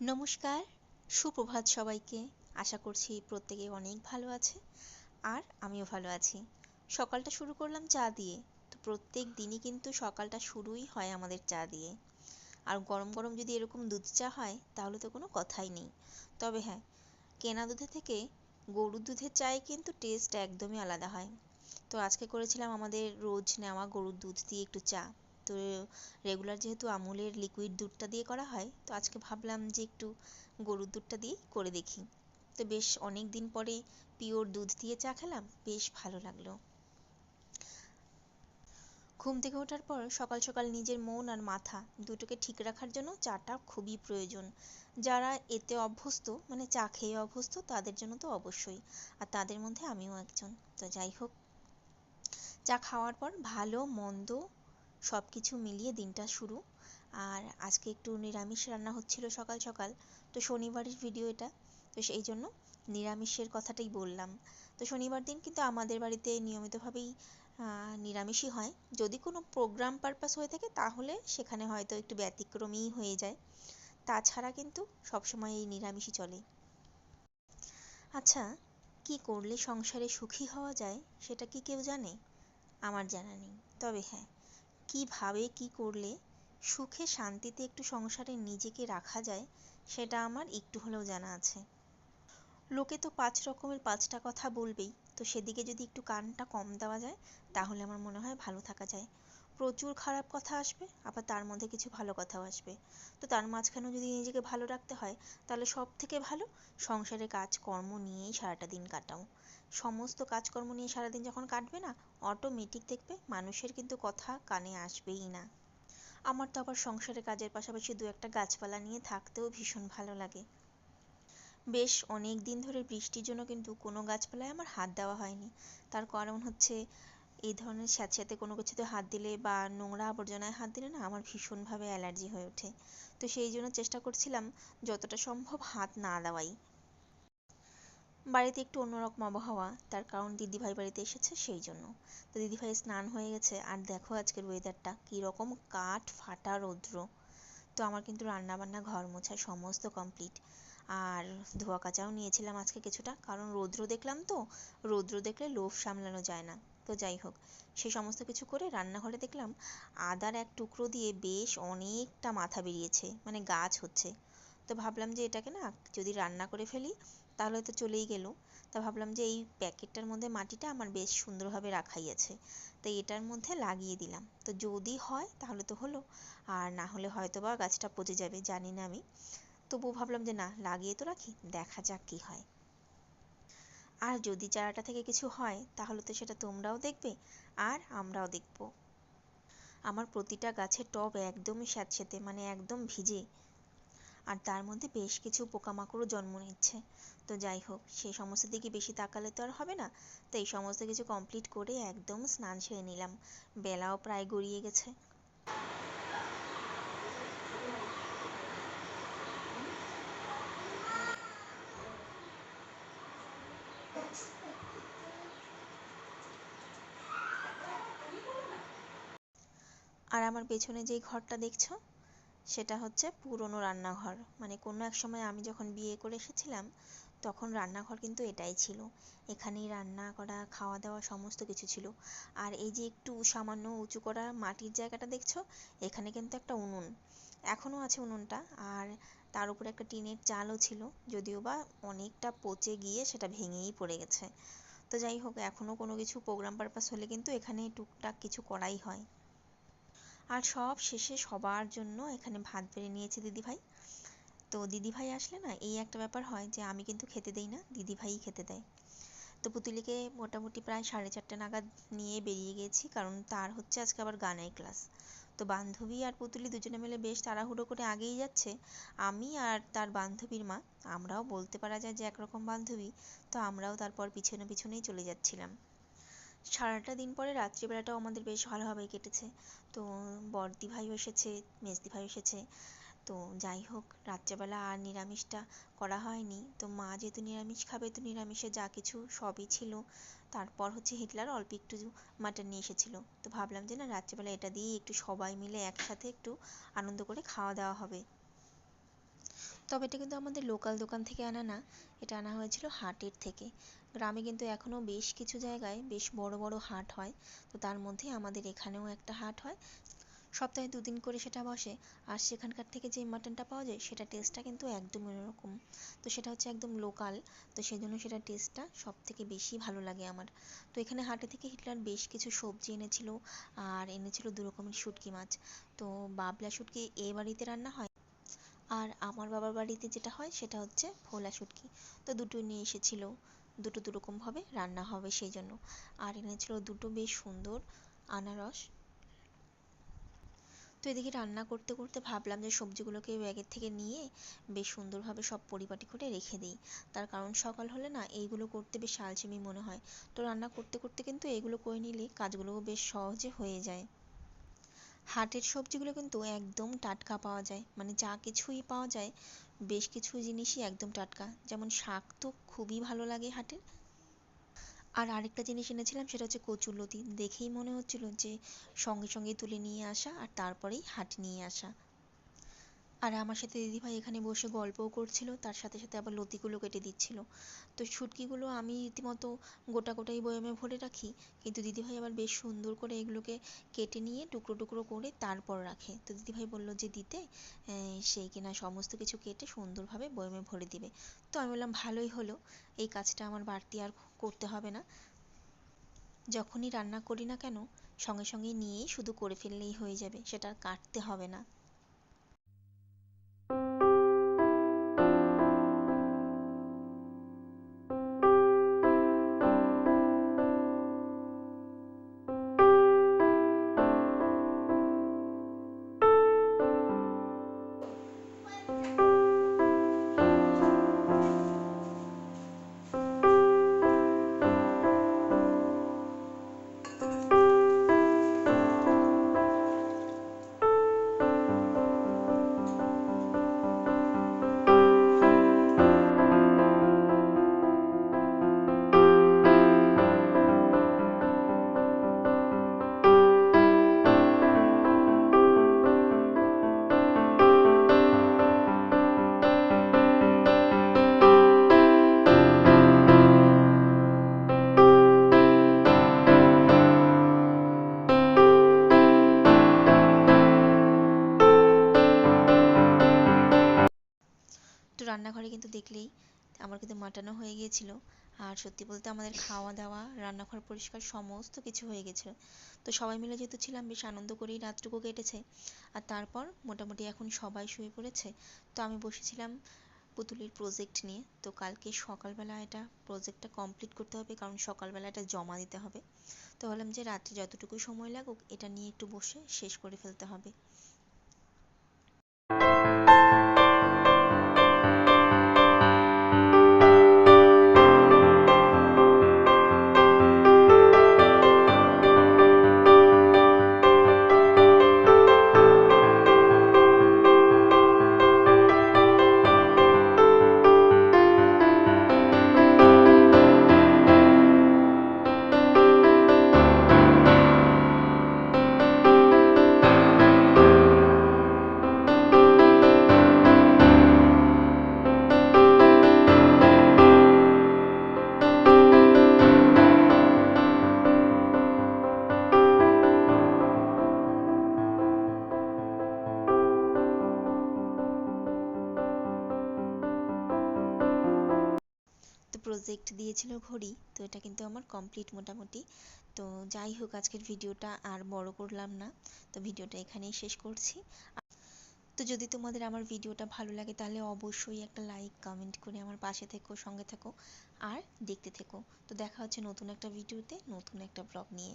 নমস্কার, সুপ্রভাত সবাইকে। আশা করছি প্রত্যেকে অনেক ভালো আছে আর আমিও ভালো আছি। সকালটা শুরু করলাম চা দিয়ে। তো প্রত্যেক দিনই কিন্তু সকালটা শুরুই হয় আমাদের চা দিয়ে। আর গরম গরম যদি এরকম দুধ চা হয়, তাহলে তো কোনো কথাই নেই। তবে হ্যাঁ কেনা দুধের থেকে গরুর দুধের চায়ে কিন্তু টেস্ট একদমই আলাদা হয়। তো আজকে করেছিলাম আমাদের রোজ নেওয়া গরুর দুধ দিয়ে একটু চা। তো রেগুলার যেহেতু আমুলের লিকুইড দুধটা দিয়ে করা হয়, তো আজকে ভাবলাম যে একটু গরুর দুধটা দিয়েই করে দেখি। তো বেশ অনেক দিন পরে পিওর দুধ দিয়ে চা খেলাম, বেশ ভালো লাগল। ঘুম থেকে ওঠার পর সকাল সকাল নিজের মন আর মাথা দুটোকে ঠিক রাখার জন্য চাটা খুবই প্রয়োজন। যারা এতে অভ্যস্ত মানে চা খেয়ে অভ্যস্ত, তাদের জন্য তো অবশ্যই। আর তাদের মধ্যে আমিও একজন। তো যাই হোক, চা খাওয়ার পর ভালো, মন্দ সব কিছু মিলিয়ে দিনটা শুরু। আর আজকে একটু নিরামিষ রান্না হচ্ছিল সকাল সকাল, তো শনিবারের ভিডিও এটা। তো সেই জন্য নিরামিষের কথাটাই বললাম। তো শনিবার দিন কিন্তু আমাদের বাড়িতে নিয়মিতভাবেই নিরামিষই হয়। যদি কোনো প্রোগ্রাম পারপাস হয়ে থাকে, তাহলে সেখানে হয়তো একটু ব্যতিক্রমী হয়ে যায়। তাছাড়া কিন্তু সবসময় এই নিরামিষই চলে। আচ্ছা কি করলে সংসারে সুখী হওয়া যায়, সেটা কি কেউ জানে? আমার জানা নেই। তবে হ্যাঁ কীভাবে কী করলে সুখে শান্তিতে একটু সংসারে নিজেকে রাখা যায়, সেটা আমার একটু হলেও জানা আছে। লোকে তো পাঁচ রকমের পাঁচটা কথা বলবেই, তো সেদিকে যদি একটু কানটা কম দেওয়া যায়, তাহলে আমার মনে হয় ভালো থাকা যায়। প্রচুর খারাপ কথা আসবে, আবার তার মধ্যে কিছু ভালো কথাও আসবে। তো তার মাঝখানেও যদি নিজেকে ভালো রাখতে হয়, তাহলে সব থেকে ভালো সংসারে কাজকর্ম নিয়েই সারাটা দিন কাটাও। সমস্ত কাজকর্ম নিয়ে সারাদিন যখন কাটবে না অটোমেটিক দেখবে মানুষের কিন্তু কথা কানে আসবেই না। আমার তো আবার সংসারে কাজের পাশাপাশি দু একটা গাছপালা নিয়ে থাকতেও ভীষণ ভালো লাগে। বেশ অনেক দিন ধরে বৃষ্টির জন্য কিন্তু কোনো গাছপালায় আমার হাত দেওয়া হয়নি। তার কারণ হচ্ছে, এই ধরনের স্যাঁতস্যাঁতে কোনো কিছুতে হাত দিলে বা নোংরা আবর্জনায় হাত দিলে না আমার ভীষণভাবে অ্যালার্জি হয়ে ওঠে। তো সেই জন্য চেষ্টা করছিলাম, যতটা সম্ভব হাত না দেওয়াই। বাড়িতে একটু অন্যরকম আবহাওয়া। তার কারণ দিদিভাই বাড়িতে এসেছে সেই জন্য। তো দিদিভাই স্নান হয়ে গেছে। আর দেখো আজকের ওয়েদারটা কীরকম কাঠ ফাটা রৌদ্র। তো আমার কিন্তু রান্না বান্না ঘর মোছা সমস্ত কমপ্লিট আর ধোয়া কাচাও নিয়েছিলাম আজকে কিছুটা। কারণ রৌদ্র দেখলাম তো। রৌদ্র দেখলে লোভ সামলানো যায় না। তো যাই হোক, সে সমস্ত কিছু করে রান্নাঘরে দেখলাম আদার এক টুকরো দিয়ে বেশ অনেকটা মাথা বেরিয়েছে। মানে গাছ হচ্ছে। তো ভাবলাম যে এটাকে না যদি রান্না করে ফেলি তাহলে তো চলেই গেল। তা ভাবলাম যে এই প্যাকেটটার মধ্যে মাটিটা আমার বেশ সুন্দরভাবে রাখাই আছে। তাই এটার মধ্যে লাগিয়ে দিলাম। তো যদি হয় তাহলে তো হলো। আর না হলে হয়তো বা গাছটা পচে যাবে, জানি না আমি। তবুও ভাবলাম যে না, লাগিয়ে তো রাখি, দেখা যাক কী হয়। আর যদি চারাটা থেকে কিছু হয়, তাহলে তো সেটা তোমরাও দেখবে, আর আমরাও দেখব। আমার প্রতিটা গাছের টব একদমই স্যাঁতসেঁতে মানে একদম ভিজে। আর তার মধ্যে বেশ কিছু পোকামাকড়ও জন্ম নিচ্ছে। তো যাই হোক, সেই সমস্ত দিকে বেশি তাকালে তো আর হবে না। তো এই সমস্ত কিছু কমপ্লিট করে একদম স্নান সেরে নিলাম। বেলাও প্রায় গড়িয়ে গেছে। আর আমার পেছনে যেই ঘরটা দেখছ সেটা হচ্ছে পুরনো রান্নাঘর। মানে কোনো এক সময় আমি যখন বিয়ে করে এসেছিলাম, তখন রান্নাঘর কিন্তু এটাই ছিল। এখানেই রান্না করা, খাওয়া দাওয়া সমস্ত কিছু ছিল। আর এই যে একটু সামান্য উঁচু করা মাটির জায়গাটা দেখছ, এখানে কিন্তু একটা উনুন। এখনও আছে উনুনটা, আর তার উপরে একটা টিনের চালও ছিল, যদিও বা অনেকটা পচে গিয়ে সেটা ভেঙেই পড়ে গেছে। তো যাই হোক এখনও কোনো কিছু প্রোগ্রাম পারপাস হলে কিন্তু এখানে টুকটাক কিছু করাই হয়। আর সব শেষে সবার জন্য এখানে ভাত বেড়ে নিয়েছে দিদিভাই। তো দিদিভাই আসলে না, এই একটা ব্যাপার হয় যে আমি কিন্তু খেতে দেই না দিদিভাইই খেতে দেয়। তো পুতুলিকে মোটামুটি প্রায় সাড়ে চারটে নাগাদ নিয়ে বেরিয়ে গেছি, কারণ তার হচ্ছে আজকে আবার গানের ক্লাস। তো বান্ধবী আর পুতুলি দুজনে মিলে বেশ তাড়াহুড়ো করে আগেই যাচ্ছে। আমি আর তার বান্ধবীর মা, আমরাও বলতে পারা যায় যে একরকম বান্ধবী, তো আমরাও তারপর পিছনে পিছনেই চলে যাচ্ছিলাম। সারাটা দিন পরে রাত্রিবেলাটাও আমাদের বেশ ভালোভাবেই কেটেছে। তো বড়দি ভাইও এসেছে মেজদি ভাইও এসেছে। তো যাই হোক, রাত্রেবেলা আর নিরামিষটা করা হয়নি। তো মা যেহেতু নিরামিষ খাবে, তো নিরামিষে যা কিছু সবই ছিল। তারপর হচ্ছে হিটলার অল্প একটু মাটন নিয়ে এসেছিল। তো ভাবলাম যে না, রাত্রেবেলা এটা দিয়েই একটু সবাই মিলে একসাথে একটু আনন্দ করে খাওয়া দাওয়া হবে। তবে এটা কিন্তু আমাদের লোকাল দোকান থেকে আনা না, এটা আনা হয়েছিল হাটের থেকে। গ্রামে কিন্তু এখনও বেশ কিছু জায়গায় বেশ বড় বড় হাট হয়, তো তার মধ্যে আমাদের এখানেও একটা হাট হয়। সপ্তাহে দুদিন করে সেটা বসে, আর সেখানকার থেকে যে মাটনটা পাওয়া যায়, সেটা টেস্টটা কিন্তু একদম অন্যরকম। তো সেটা হচ্ছে একদম লোকাল তো সেই জন্য সেটার টেস্টটা সব থেকে বেশি ভালো লাগে আমার। তো এখানে হাটে থেকে হিটলার বেশ কিছু সবজি এনেছিল, আর এনেছিল দু রকমের শুটকি মাছ। তো বাবলা শুটকি এ বাড়িতে রান্না হয় আর আমার বাবার বাড়িতে যেটা হয় সেটা হচ্ছে ভোলা শুটকি। তো দুটো নিয়ে এসেছিল, দুটো দু রকমভাবে রান্না হবে সেই জন্য আর এনেছিল দুটো বেশ সুন্দর আনারস। তো এদিকে রান্না করতে করতে ভাবলাম যে সবজিগুলোকে ব্যাগের থেকে নিয়ে বেশ সুন্দরভাবে সব পরিপাটি করে রেখে দিই। তার কারণ সকাল হলে না এইগুলো করতে বেশ আলসেমি মনে হয়। তো রান্না করতে করতে কিন্তু এগুলো করে নিলে কাজগুলোও বেশ সহজে হয়ে যায়। হাটের সবজিগুলো কিন্তু একদম টাটকা পাওয়া যায়। মানে যা কিছুই পাওয়া যায়, বেশ কিছু জিনিসই একদম টাটকা। যেমন শাক তো খুবই ভালো লাগে হাটের। আর আরেকটা জিনিস এনেছিলাম, সেটা হচ্ছে কচুরলতি। দেখেই মনে হচ্ছিল যে সঙ্গে সঙ্গে তুলে নিয়ে আসা আর তারপরেই হাট নিয়ে আসা। আর আমার সাথে দিদিভাই এখানে বসে গল্পও করছিল, তার সাথে সাথে আবার লতিগুলো কেটে দিচ্ছিল। তো শুটকিগুলো আমি রীতিমতো গোটা গোটাই বয়ামে ভরে রাখি, কিন্তু দিদিভাই আবার বেশ সুন্দর করে এগুলোকে কেটে নিয়ে টুকরো টুকরো করে তারপর রাখে। তো দিদিভাই বলল, যে দিতে সেই কিনা সমস্ত কিছু কেটে সুন্দরভাবে বয়ামে ভরে দিবে। তো আমি বললাম, ভালোই হলো, এই কাজটা আমার বাড়তি আর করতে হবে না। যখনই রান্না করি না কেন, সঙ্গে সঙ্গে নিয়েই শুধু করে ফেললেই হয়ে যাবে, সেটা আর কাটতে হবে না। you রান্নাঘরে কিন্তু দেখলেই আমার কিন্তু মাটানো হয়ে গিয়েছিল। আর সত্যি বলতে আমাদের খাওয়া দাওয়া রান্নাঘর পরিষ্কার সমস্ত কিছু হয়ে গেছিল তো সবাই মিলে যেহেতু ছিলাম, বেশ আনন্দ করেই রাতটুকু কেটেছে। আর তারপর মোটামুটি এখন সবাই শুয়ে পড়েছে। তো আমি বসেছিলাম পুতুলের প্রজেক্ট নিয়ে। তো কালকে সকালবেলা এটা প্রজেক্টটা কমপ্লিট করতে হবে, কারণ সকালবেলা এটা জমা দিতে হবে। তো ভাবলাম যে রাত্রে যতটুকু সময় লাগুক, এটা নিয়ে একটু বসে শেষ করে ফেলতে হবে। প্রজেক্ট দিয়েছিল ঘড়ি, তো এটা কিন্তু আমার কমপ্লিট মোটামুটি। তো যাই হোক, আজকের ভিডিওটা আর বড় করলাম না। তো ভিডিওটা এখানেই শেষ করছি। তো যদি তোমাদের আমার ভিডিওটা ভালো লাগে, তাহলে অবশ্যই একটা লাইক কমেন্ট করে আমার পাশে থেকো, সঙ্গে থেকো, আর দেখতে থেকো। তো দেখা হচ্ছে নতুন একটা ভিডিওতে, নতুন একটা ব্লগ নিয়ে।